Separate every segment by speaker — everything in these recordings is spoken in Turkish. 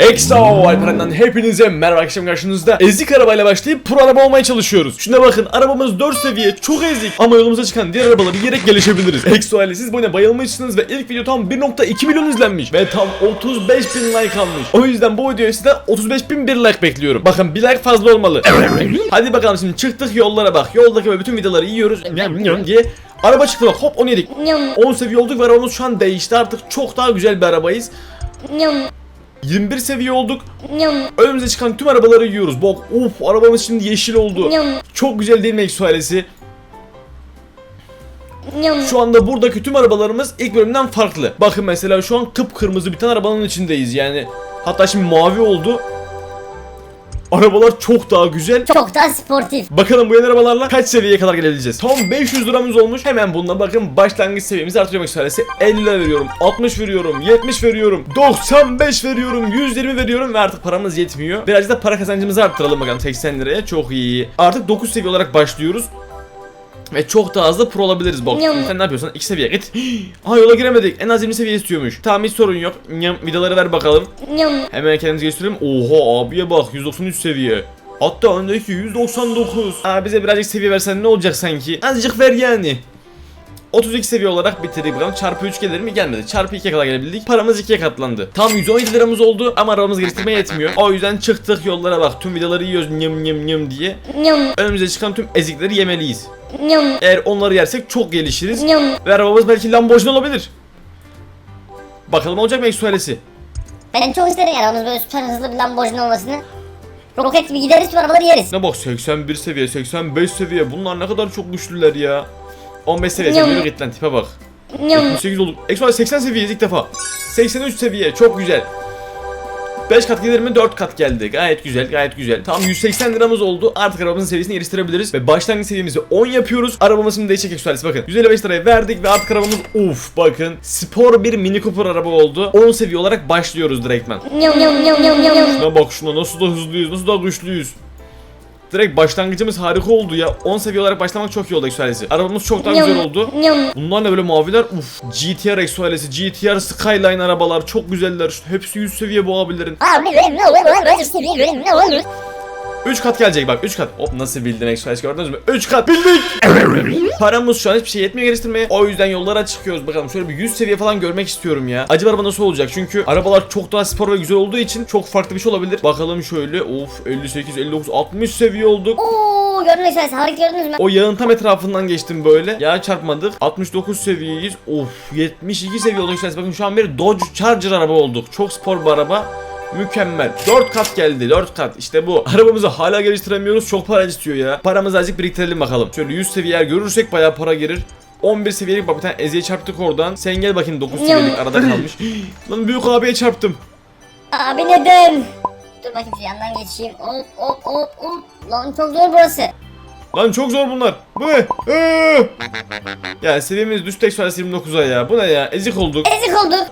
Speaker 1: Extra Alperen'den hepinize merhaba akşam karşınızda ezik arabayla başlayıp pro araba olmaya çalışıyoruz. Şuna bakın arabamız 4 seviye çok ezik ama yolumuza çıkan diğer arabaları yiyerek gelişebiliriz. Extra aile siz bu oyuna bayılmışsınız ve ilk video tam 1.2 milyon izlenmiş ve tam 35 bin like almış. O yüzden bu videoya sizden 35 bin bir like bekliyorum. Bakın bir like fazla olmalı. Hadi bakalım şimdi çıktık yollara bak. Yoldaki böyle bütün vidaları yiyoruz diye. Araba çıktı bak hop onu yedik.
Speaker 2: Nyam
Speaker 1: 10 seviye olduk ve arabamız şu an değişti artık çok daha güzel bir arabayız.
Speaker 2: Nyam
Speaker 1: 21 seviye olduk. Önümüze çıkan tüm arabaları yiyoruz. Bak uf arabamız şimdi yeşil oldu. Çok güzel değil mi Eksu ailesi? Şu anda buradaki tüm arabalarımız ilk bölümden farklı. Bakın mesela şu an kıpkırmızı bir tane arabanın içindeyiz yani. Hatta şimdi mavi oldu. Arabalar çok daha güzel.
Speaker 2: çok daha sportif.
Speaker 1: Bakalım bu yeni arabalarla kaç seviyeye kadar gelebileceğiz. Tam 500 liramız olmuş. Hemen bununla bakın başlangıç seviyemizi artırmak söylese 50 lira veriyorum, 60 veriyorum, 70 veriyorum, 95 veriyorum, 120 veriyorum ve artık paramız yetmiyor. Birazcık da para kazancımızı arttıralım bakalım 80 liraya. Çok iyi. Artık 9 seviye olarak başlıyoruz. Ve çok daha hızlı pro olabiliriz bak.
Speaker 2: Nyam.
Speaker 1: Sen ne yapıyorsun? 2 seviye git. Aha yola giremedik. En az 20 seviye istiyormuş. Tamam hiç sorun yok. Nyam, vidaları ver bakalım.
Speaker 2: Nyam
Speaker 1: Hemen kendimizi gösterelim. Oha abiye bak 193 seviye. Hatta öndeki 199. Aa bize birazcık seviye versen ne olacak sanki? Azıcık ver yani. 32 seviye olarak bitirdik bakalım. Çarpı 3 gelir mi? Gelmedi. Çarpı 2'ye kadar gelebildik. Paramız 2'ye katlandı. Tam 117 liramız oldu ama arabamız geliştirmeye yetmiyor. O yüzden çıktık yollara bak. Tüm vidaları yiyoruz nyım nyım nyım diye.
Speaker 2: nyam
Speaker 1: Önümüze çıkan tüm ezikleri yemeliyiz.
Speaker 2: nyam
Speaker 1: Eğer onları yersek çok gelişiriz.
Speaker 2: nyam
Speaker 1: Ve arabamız belki Lamborghini olabilir. Bakalım olacak mı Eksu ailesi?
Speaker 2: Ben çok isterim yani onun böyle süper hızlı bir Lamborghini olmasını. Roket gibi gideriz tüm arabaları yeriz.
Speaker 1: Ne bak 81 seviye, 85 seviye. Bunlar ne kadar çok güçlüler ya. 15 seviye yürü git lan tipe bak.
Speaker 2: Nyam
Speaker 1: 78 olduk. Ekstra 80 seviyeyiz ilk defa. 83 seviye çok güzel. 5 kat gelir mi? 4 kat geldi. Gayet güzel, gayet güzel. Tam 180 liramız oldu. Artık arabamızın seviyesini geliştirebiliriz. Ve başlangıç seviyemizi 10 yapıyoruz. Arabamız şimdi değişecek eksualisi bakın. 155 liraya verdik ve artık arabamız uf bakın. Spor bir Mini Cooper araba oldu. 10 seviye olarak başlıyoruz direktmen. Şuna bak şuna nasıl da hızlıyız, nasıl da güçlüyüz. Direkt başlangıcımız harika oldu ya. 10 seviye olarak başlamak çok iyi oldu Exualesi. Arabamız çok daha güzel oldu. Bunlar ne böyle maviler? Uf. GTR Exualesi, GTR Skyline arabalar çok güzeller. Hepsi 100 seviye bu abilerin.
Speaker 2: Abi benim ne olur işte benim ne olur.
Speaker 1: 3 kat gelecek bak 3 kat. Hop nasıl bildim Exualesi gördünüz mü? 3 kat bildik. Paramız şu an hiçbir şey yetmiyor geliştirmeye. O yüzden yollara çıkıyoruz bakalım. Şöyle bir 100 seviye falan görmek istiyorum ya. Acaba araba nasıl olacak? Çünkü arabalar çok daha spor ve güzel olduğu için çok farklı bir şey olabilir. Bakalım şöyle. Of 58, 59, 60 seviye olduk.
Speaker 2: Ooo gördünüz mü harika gördünüz mü?
Speaker 1: O yağın tam etrafından geçtim böyle. Yağ çarpmadık. 69 seviyeyiz. Of 72 seviye olduk. Bakın şu an bir Dodge Charger araba olduk. Çok spor bir araba. Mükemmel. 4 kat geldi. 4 kat. İşte bu. Arabamızı hala geliştiremiyoruz. Çok para istiyor ya. Paramızı azıcık biriktirelim bakalım. Şöyle 100 seviye eğer görürsek bayağı para gelir. 11 seviyelik bak bir tane Ezi'ye çarptık oradan. Sen gel bakayım 9 seviyelik arada kalmış. Lan büyük abiye çarptım.
Speaker 2: Abi neden? Dur bakayım şu yandan geçeyim. Hop hop hop hop. Lan çok zor burası.
Speaker 1: Lan çok zor bunlar. Bu ne? Ee! Ya seviyemiz düştü tek 29'a ya. Bu ne ya? Ezik olduk.
Speaker 2: Ezik olduk.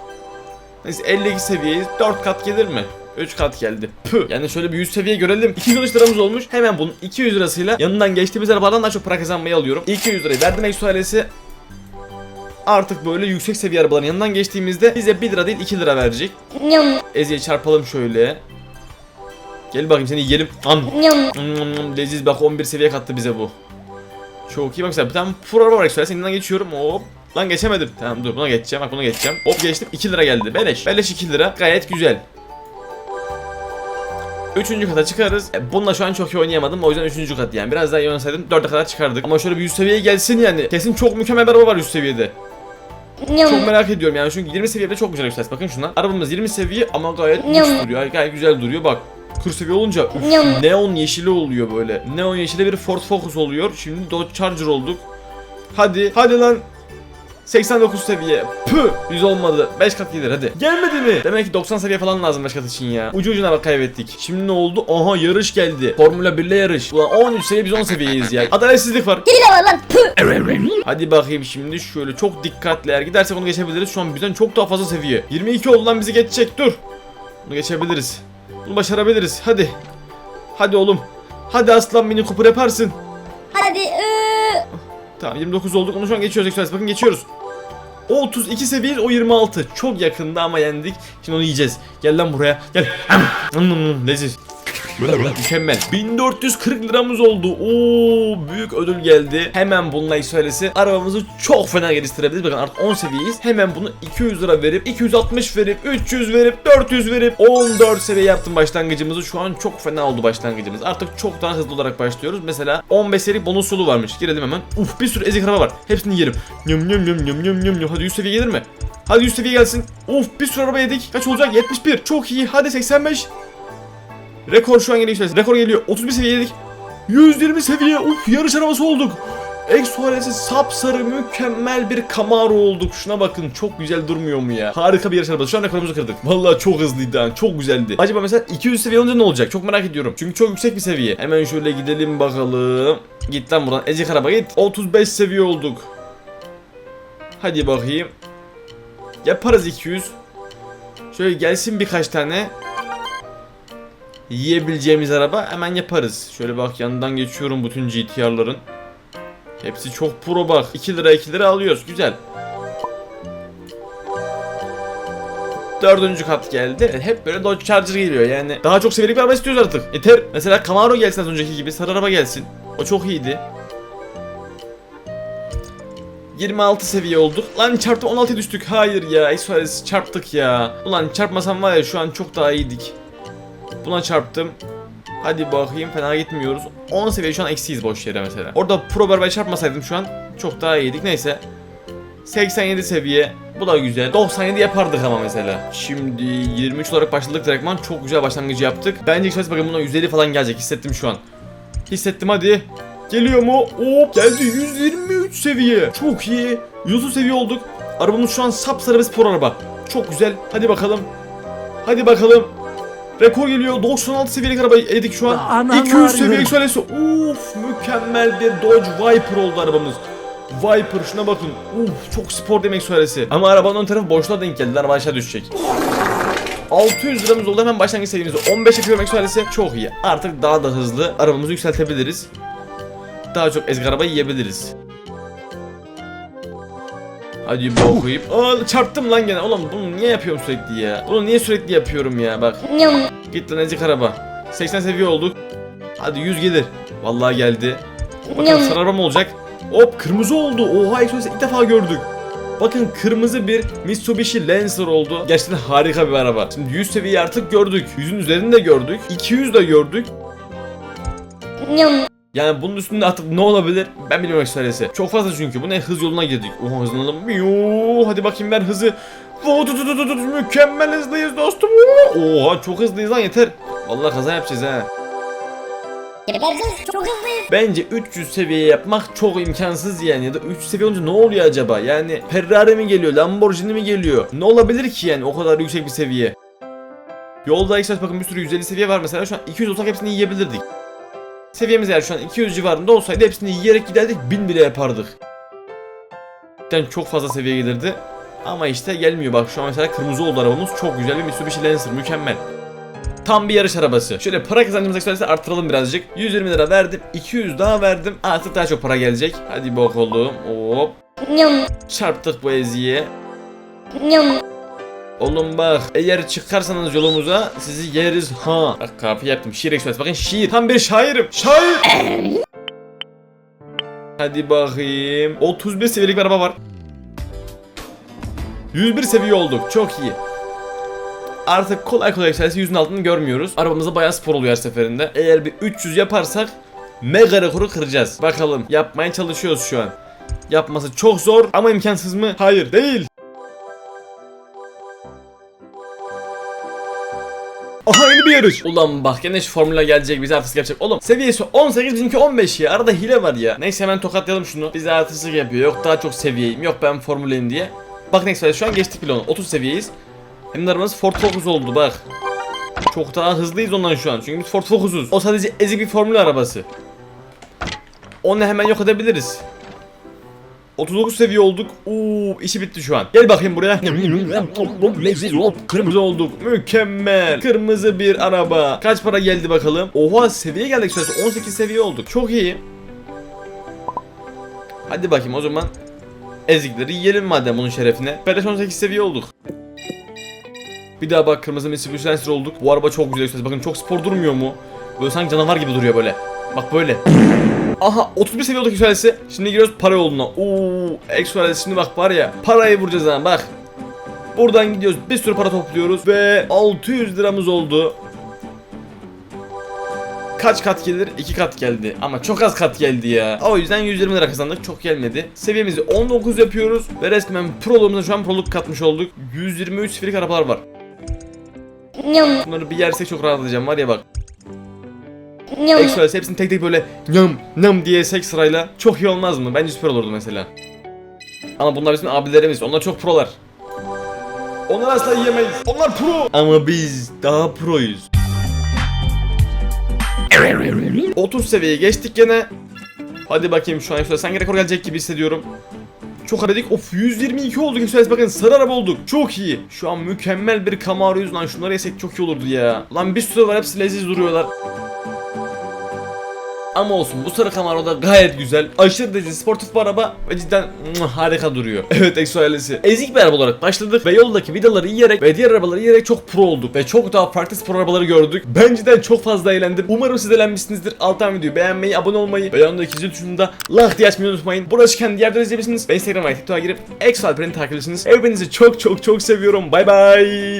Speaker 1: Neyse 52 seviyeyiz. 4 kat gelir mi? 3 kat geldi. Püh. Yani şöyle bir 100 seviye görelim. 213 liramız olmuş. Hemen bunun 200 lirasıyla yanından geçtiğimiz arabadan daha çok para kazanmayı alıyorum. 200 lirayı verdim Exo ailesi. Artık böyle yüksek seviye arabaların yanından geçtiğimizde bize 1 lira değil 2 lira verecek. Ezi'ye çarpalım şöyle. Gel bakayım seni yiyelim. Hmm, Leziz bak 11 seviye kattı bize bu. Çok iyi bak mesela bir tane pro araba var Exo ailesi. Yanından geçiyorum. Hop. Lan geçemedim. Tamam dur buna geçeceğim. Bak buna geçeceğim. Hop geçtim. 2 lira geldi. Beleş. Beleş 2 lira. Gayet güzel. Üçüncü kata çıkarız. E, bununla şu an çok iyi oynayamadım. O yüzden üçüncü kat yani. Biraz daha iyi oynasaydım dörde kadar çıkardık. Ama şöyle bir 100 seviyeye gelsin yani. Kesin çok mükemmel bir araba var 100 seviyede. Çok merak ediyorum yani. Çünkü 20 seviyede çok güzel yükselsin. Bakın şuna. Arabamız 20 seviye ama gayet güç duruyor. Gayet güzel duruyor. Bak. 40 seviye olunca üf, neon yeşili oluyor böyle. Neon yeşili bir Ford Focus oluyor. Şimdi Dodge Charger olduk. Hadi. Hadi lan. 89 seviye. Pü 100 olmadı. 5 kat gelir hadi. Gelmedi mi? Demek ki 90 seviye falan lazım 5 kat için ya. Ucu ucuna bak kaybettik. Şimdi ne oldu? Aha yarış geldi. Formula 1 ile yarış. Ulan 13 seviye biz 10 seviyeyiz ya. Adaletsizlik var.
Speaker 2: Hile var lan. Püh.
Speaker 1: Hadi bakayım şimdi şöyle çok dikkatli eğer gidersek onu geçebiliriz. Şu an bizden çok daha fazla seviye. 22 oldu lan bizi geçecek dur. Bunu geçebiliriz. Bunu başarabiliriz. Hadi. Hadi oğlum. Hadi aslan mini Cooper yaparsın.
Speaker 2: Hadi. ıı.
Speaker 1: Tamam 29 olduk. Onu şu an geçiyoruz. Bakın geçiyoruz. O 32 seviyeyiz o 26. Çok yakında ama yendik. Şimdi onu yiyeceğiz. Gel lan buraya. Gel. Leziz. Mükemmel. 1440 liramız oldu. Oo büyük ödül geldi. Hemen bununla söylesi arabamızı çok fena geliştirebiliriz. Bakın artık 10 seviyeyiz. Hemen bunu 200 lira verip 260 verip 300 verip 400 verip 14 seviye yaptım başlangıcımızı. Şu an çok fena oldu başlangıcımız. Artık çok daha hızlı olarak başlıyoruz. Mesela 15 seviyelik bonus yolu varmış. Girelim hemen. Uf bir sürü ezik araba var. Hepsini yerim. Nyum nyum nyum nyum nyum nyum. Hadi 100 seviye gelir mi? Hadi 100 seviye gelsin. Uf bir sürü araba yedik. Kaç olacak? 71. Çok iyi. Hadi 85. Rekor şu an geliyor işte. Rekor geliyor. 31 seviyedik. 120 seviye. Uf yarış arabası olduk. Exoalesi sapsarı mükemmel bir Camaro olduk. Şuna bakın çok güzel durmuyor mu ya? Harika bir yarış arabası. Şu an rekorumuzu kırdık. Vallahi çok hızlıydı ha. Çok güzeldi. Acaba mesela 200 seviye olunca ne olacak? Çok merak ediyorum. Çünkü çok yüksek bir seviye. Hemen şöyle gidelim bakalım. Git lan buradan. Ezik araba git. 35 seviye olduk. Hadi bakayım. Yaparız 200. Şöyle gelsin birkaç tane yiyebileceğimiz araba hemen yaparız. Şöyle bak yanından geçiyorum bütün GTR'ların. Hepsi çok pro bak. 2 lira 2 lira alıyoruz. Güzel. Dördüncü kat geldi. Hep böyle Dodge Charger geliyor yani. Daha çok seviyelik bir araba istiyoruz artık. Yeter. Mesela Camaro gelsin az önceki gibi. Sarı araba gelsin. O çok iyiydi. 26 seviye olduk. Lan çarptı 16'ya düştük. Hayır ya. Express çarptık ya. Ulan çarpmasam var ya şu an çok daha iyiydik. Buna çarptım. Hadi bakayım fena gitmiyoruz. 10 seviye şu an eksiyiz boş yere mesela. Orada pro barbayı çarpmasaydım şu an çok daha iyiydik. Neyse. 87 seviye. Bu da güzel. 97 yapardık ama mesela. Şimdi 23 olarak başladık direktman. Çok güzel başlangıcı yaptık. Bence ilk bakın buna 150 falan gelecek. Hissettim şu an. Hissettim hadi. Geliyor mu? Hop geldi 123 seviye. Çok iyi. 130 seviye olduk. Arabamız şu an sapsarı bir spor araba. Çok güzel. Hadi bakalım. Hadi bakalım. Rekor geliyor. 96 seviyelik araba yedik şu an.
Speaker 3: Aman
Speaker 1: 200 seviye
Speaker 3: Tanrım.
Speaker 1: yükselesi. Uf mükemmel bir Dodge Viper oldu arabamız. Viper şuna bakın. Uf çok spor demek söylesi. Ama arabanın ön tarafı boşluğa denk geldi. Araba aşağı düşecek. 600 liramız oldu hemen başlangıç seviyemizi 15 yapıyor demek söylesi çok iyi. Artık daha da hızlı arabamızı yükseltebiliriz. Daha çok ezgi araba yiyebiliriz. Hadi bir okuyup. Aa çarptım lan gene. Ulan bunu niye yapıyorum sürekli ya? Bunu niye sürekli yapıyorum ya bak. Git lan ezik araba. 80 seviye olduk. Hadi 100 gelir. Vallahi geldi. Bakalım sarı araba mı olacak? Hop kırmızı oldu. Oha Exodus'u ilk defa gördük. Bakın kırmızı bir Mitsubishi Lancer oldu. Gerçekten harika bir araba. Şimdi 100 seviyeyi artık gördük. 100'ün üzerinde de gördük. 200 de gördük. Yani bunun üstünde artık ne olabilir? Ben bilmiyorum söylese. Çok fazla çünkü. Bu ne hız yoluna girdik. Oha hızlanalım. Yoo, hadi bakayım ben hızı. Oo, tut, tut, tut, tut, Mükemmel hızlıyız dostum. Oha çok hızlıyız lan yeter. Vallahi kaza yapacağız ha. Bence 300 seviye yapmak çok imkansız yani ya da 300 seviye olunca ne oluyor acaba? Yani Ferrari mi geliyor, Lamborghini mi geliyor? Ne olabilir ki yani o kadar yüksek bir seviye? Yolda Express bakın bir sürü 150 seviye var mesela şu an 200 olsak hepsini yiyebilirdik. Seviyemiz eğer şu an 200 civarında olsaydı hepsini yiyerek giderdik 1000 bile yapardık. Yani çok fazla seviye gelirdi. Ama işte gelmiyor bak şu an mesela kırmızı oldu arabamız çok güzel bir Mitsubishi Lancer mükemmel. Tam bir yarış arabası. Şöyle para kazancımızı ekstralise arttıralım birazcık. 120 lira verdim. 200 daha verdim. Artık daha çok para gelecek. Hadi bakalım. Hop.
Speaker 2: Nyum.
Speaker 1: Çarptık bu eziye.
Speaker 2: Nyum.
Speaker 1: Oğlum bak eğer çıkarsanız yolumuza sizi yeriz ha. Bak kapı yaptım. Şiir ekspres. Bakın şiir. Tam bir şairim. Şair. Hadi bakayım. 31 seviyelik bir araba var. 101 seviye olduk. Çok iyi. Artık kolay kolay yükselsi yüzün altını görmüyoruz. Arabamızda bayağı spor oluyor her seferinde. Eğer bir 300 yaparsak mega rekoru kıracağız. Bakalım yapmaya çalışıyoruz şu an. Yapması çok zor ama imkansız mı? Hayır değil. Bir yarış. Ulan bak gene şu formüla gelecek bize artısı yapacak. Oğlum seviyesi 18 bizimki 15 ya. Arada hile var ya. Neyse hemen tokatlayalım şunu. Bize artısı yapıyor. Yok daha çok seviyeyim. Yok ben formüleyim diye. Bak neyse şu an geçtik bile onu. 30 seviyeyiz. Hem de arabamız Ford Focus oldu bak. Çok daha hızlıyız ondan şu an. Çünkü biz Ford Focus'uz. O sadece ezik bir formül arabası. Onu hemen yok edebiliriz. 39 seviye olduk. Oo, işi bitti şu an. Gel bakayım buraya. Kırmızı olduk. Mükemmel. Kırmızı bir araba. Kaç para geldi bakalım? Oha seviye geldik süresi. 18 seviye olduk. Çok iyi. Hadi bakayım o zaman. Ezikleri yiyelim madem bunun şerefine. Beleş 18 seviye olduk. Bir daha bak kırmızı Mitsubishi Lancer olduk. Bu araba çok güzel. Bakın çok spor durmuyor mu? Böyle sanki canavar gibi duruyor böyle. Bak böyle. Aha 31 seviye olduk yükselsi. Şimdi giriyoruz para yoluna. Oo, Exoales şimdi bak var ya. Parayı vuracağız ha bak. Buradan gidiyoruz bir sürü para topluyoruz ve 600 liramız oldu. Kaç kat gelir? 2 kat geldi. Ama çok az kat geldi ya. O yüzden 120 lira kazandık. Çok gelmedi. Seviyemizi 19 yapıyoruz. Ve resmen proluğumuza şu an proluk katmış olduk. 123 sifirik arabalar var. Bunları bir yersek çok rahatlayacağım var ya bak.
Speaker 2: Nyam.
Speaker 1: Express hepsini tek tek böyle nyam nyam diye yesek sırayla çok iyi olmaz mı? Bence süper olurdu mesela. Ama bunlar bizim abilerimiz. Onlar çok prolar. Onlar asla yiyemeyiz. Onlar pro. Ama biz daha proyuz. 30 seviyeyi geçtik gene. Hadi bakayım şu an şöyle sanki rekor gelecek gibi hissediyorum. Çok aradık. Of 122 olduk Express bakın sarı araba olduk. Çok iyi. Şu an mükemmel bir Camaro'yuz lan şunları yesek çok iyi olurdu ya. Lan bir sürü var hepsi leziz duruyorlar. Ama olsun bu sarı Camaro da gayet güzel. Aşırı derecede sportif bir araba ve cidden mwah, harika duruyor. Evet Exo ailesi. Ezik bir araba olarak başladık ve yoldaki vidaları yiyerek ve diğer arabaları yiyerek çok pro olduk. Ve çok daha farklı spor arabaları gördük. Ben cidden çok fazla eğlendim. Umarım siz eğlenmişsinizdir. Alttan videoyu beğenmeyi, abone olmayı ve yanındaki zil tuşunda like diye açmayı unutmayın. Burası kendi yerden izleyebilirsiniz. Ve Instagram ve TikTok'a girip Exo Alper'ini takip edebilirsiniz. Hepinizi çok çok çok seviyorum. Bay bay.